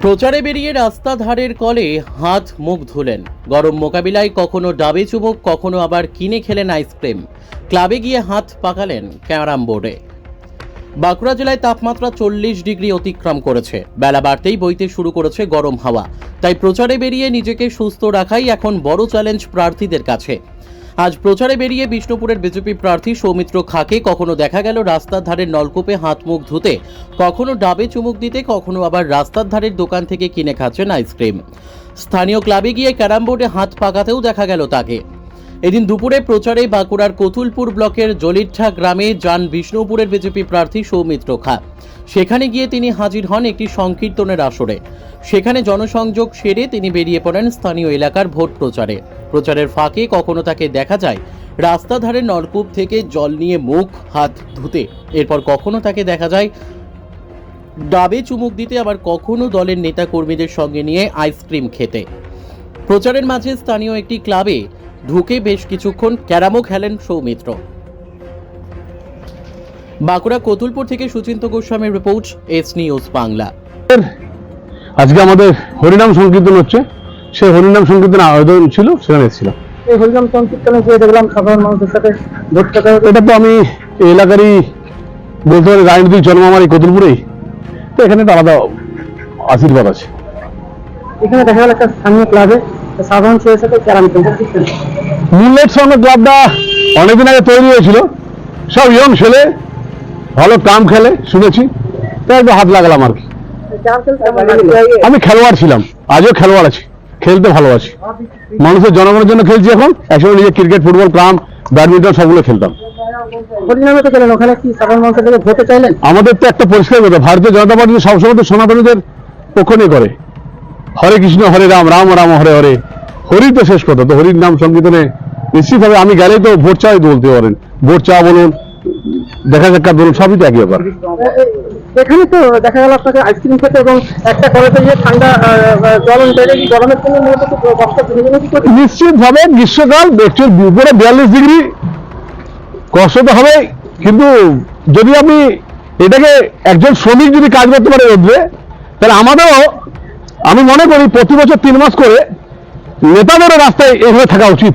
প্রচারে বেরিয়ে রাস্তা ধারের কলে হাত মুখ ধুলেন। গরম মোকাবিলায় কখনো ডাবে চুমুক, কখনো আবার কিনে খেলেন আইসক্রিম। ক্লাবে গিয়ে হাত পাকালেন ক্যারাম বোর্ডে। বাঁকুড়া জেলায় তাপমাত্রা চল্লিশ ডিগ্রি অতিক্রম করেছে। বেলা বাড়তেই বইতে শুরু করেছে গরম হাওয়া। তাই প্রচারে বেরিয়ে নিজেকে সুস্থ রাখাই এখন বড় চ্যালেঞ্জ প্রার্থীদের কাছে। আজ প্রচারে বেরিয়ে বিষ্ণুপুরের বিজেপি প্রার্থী সৌমিত্র খাকে কখনো দেখা গেল রাস্তার ধারের নলকূপে হাত মুখ ধুতে, কখনো ডাবে চুমুক দিতে, কখনো আবার রাস্তার ধারের দোকান থেকে কিনে খাচ্ছেন আইসক্রিম। স্থানীয় ক্লাবে গিয়ে ক্যারাম বোর্ডে হাত পাকাতেও দেখা গেল তাকে। এদিন দুপুরে প্রচারে বাঁকুড়ার কতুলপুর ব্লকের জলিঠা গ্রামে যান বিষ্ণুপুরের বিজেপি প্রার্থী সৌমিত্র খা। সেখানে গিয়ে তিনি হাজির হন একটি সংকীর্তনের আসরে। সেখানে জনসংযোগ সেরে তিনি বেরিয়ে পড়েন স্থানীয় এলাকার ভোট প্রচারে। প্রচারের ফাঁকে কখনো তাকে দেখা যায়। রাস্তা ধারে নলকূপ থেকে জল নিয়ে মুখ, হাত ধুতে। এরপর কখনো তাকে দেখা যায়। ডাবে চুমুক দিতে আবার কখনো দলের নেতা কর্মীদের সঙ্গে নিয়ে আইসক্রিম খেতে। প্রচারের মাঝে স্থানীয় একটি ক্লাবে ঢুকে বেশ কিছুক্ষণ ক্যারামও খেলেন সৌমিত্র। বাঁকুড়া কতুলপুর থেকে সুচিন্ত গোস্বামীর রিপোর্ট, এস নিউজ বাংলা। আজকে আমাদের হরিনাম সংকীর্তন হচ্ছে। সেই হরিনাম সংকীর্তন আয়োজন ছিল সেখানে এসেছিলাম এই হরিনাম সংকীর্তনে গিয়ে দেখলাম সাধারণ মানুষের সাথে এটা তো আমি এই এলাকারই বলতে পারি রাজনৈতিক জন্ম আমার এই কতুলপুরেই। তো এখানে তো আলাদা আশীর্বাদ আছে। এখানে দেখা গেল একটা স্থানীয় ক্লাবে সাধারণ ছেলের সাথে ক্যারাম মিলেট সঙ্গে ক্লাবটা অনেকদিন আগে তৈরি হয়েছিল। সব ইয়ং ছেলে ভালো কাম খেলে শুনেছি। তাই একটু হাত লাগালাম আর কি? আমি খেলোয়াড় ছিলাম আজও খেলোয়াড় আছি। খেলতে ভালোবাসি। মানুষের জনগণের জন্য খেলছি এখন। একসময় নিজে ক্রিকেট ফুটবল ক্রাম ব্যাডমিন্টন সবগুলো খেলতাম। আমাদের তো একটা পরিষ্কার কথা ভারতীয় জনতা পার্টি সবসময় তো সনাতনীদের পক্ষ নিয়ে করে। হরে কৃষ্ণ হরে রাম রাম রাম হরে হরে। হরি তো শেষ কথা তো হরির নাম সংকীর্তনে নিশ্চিতভাবে আমি গেলেই তো ভোট চাই বলতে পারেন। ভোট চা বলুন দেখা যাক বলুন সবই তো একই ব্যাপার এখানে তো দেখা গেল আপনাকে আইসক্রিম খেতে এবং একটা কলেজে গিয়ে ঠান্ডা জল গরমের জন্য মূলত করবে? নিশ্চিতভাবে গ্রীষ্মকাল একচুয়াল উপরে বিয়াল্লিশ ডিগ্রি কষ্ট তো হবে কিন্তু যদি আপনি এটাকে একজন শ্রমিক যদি কাজ করতে পারে রোদ্রে তাহলে আমাদেরও আমি মনে করি প্রতি বছর তিন মাস করে নেতাদেরও রাস্তায় এইভাবে থাকা উচিত